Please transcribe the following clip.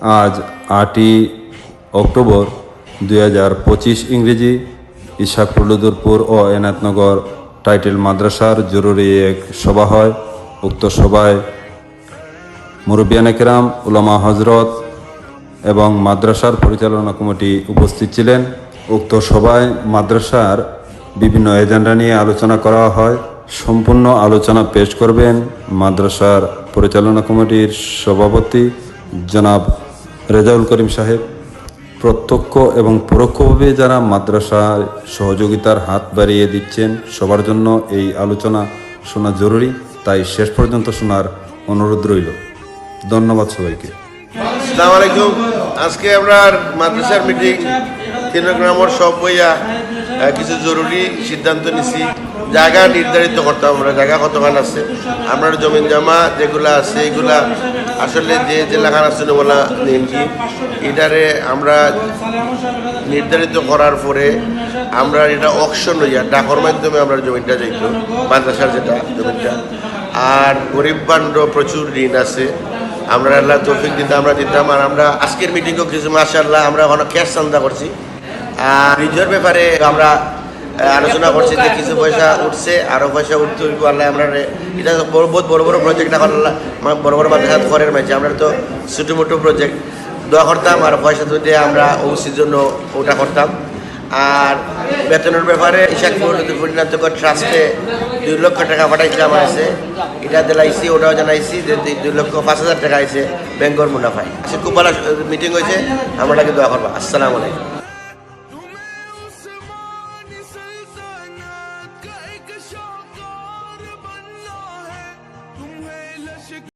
আজ আটই অক্টোবর দুই হাজার পঁচিশ ইংরেজি ইশাকুলুদুরপুর ও এনায়তনগর টাইটেল মাদ্রাসার জরুরি এক সভা হয়। উক্ত সভায় মুরব্বিয়ান একরাম, উলামা হজরত এবং মাদ্রাসার পরিচালনা কমিটি উপস্থিত ছিলেন। উক্ত সভায় মাদ্রাসার বিভিন্ন এজেন্ডা নিয়ে আলোচনা করা হয়। সম্পূর্ণ আলোচনা পেশ করবেন মাদ্রাসার পরিচালনা কমিটির সভাপতি জনাব রেজাউল করিম সাহেব, প্রত্যক্ষ এবং পরোক্ষভাবে যারা মাদ্রাসার সহযোগিতার হাত বাড়িয়ে দিচ্ছেন, সবার জন্য এই আলোচনা শোনা জরুরি। তাই শেষ পর্যন্ত শোনার অনুরোধ রইল। ধন্যবাদ সবাইকে। আসসালামু আলাইকুম। আজকে আমরা মাদ্রাসার মিটিং তিনগ্রামর সব বইয়া কিছু জরুরি সিদ্ধান্ত নিছি। জায়গা নির্ধারিত করতাম আমরা, জায়গা কতখান আছে? আমরা জমিন জমা যেগুলা আছে, এগুলা আসলে যে জেলাখান বলা নেন এটারে আমরা নির্ধারিত করার পরে আমরা এটা অকশন হইয়া ডাকর মাধ্যমে আমরা জমিটা যাইতো, মাদ্রাসার যেটা জমিটা আর গরিব বান্ড প্রচুর ঋণ আছে। আমরা আল্লাহ তৌফিক দিতে আমরা দিতাম আর আমরা আজকের মিটিংও কিছু মাসাল্লাহ আমরা ওখানে ক্যাশ চান্দা করছি। আর রিজোর ব্যাপারে আমরা আলোচনা করছি যে কিছু পয়সা উঠছে আরও পয়সা উঠতে হইব আল্লাহ আমরা এটা বড় বহুত বড় বড় প্রজেক্ট এখন আল্লাহ মা- বড় বড় মাদ্রাসা করের মাঝে। আমরা তো ছোটো মোটো প্রজেক্ট দোয়া করতাম আর পয়সা তুলতে আমরা ওসির জন্য ওটা করতাম। আর বেতনের ব্যাপারে ইশাক পরিণামকর ট্রাস্টে দুই লক্ষ টাকা পাঠাইছিলাম আছে এটা দিলাইছি ওটাও জানাইছি যে দুই- লক্ষ পাঁচ হাজার টাকা আইছে ব্যাংকর মুনাফায়। সে খুব ভালো মিটিং হয়েছে আমরা দোয়া করব। আসসালামু আলাইকুম।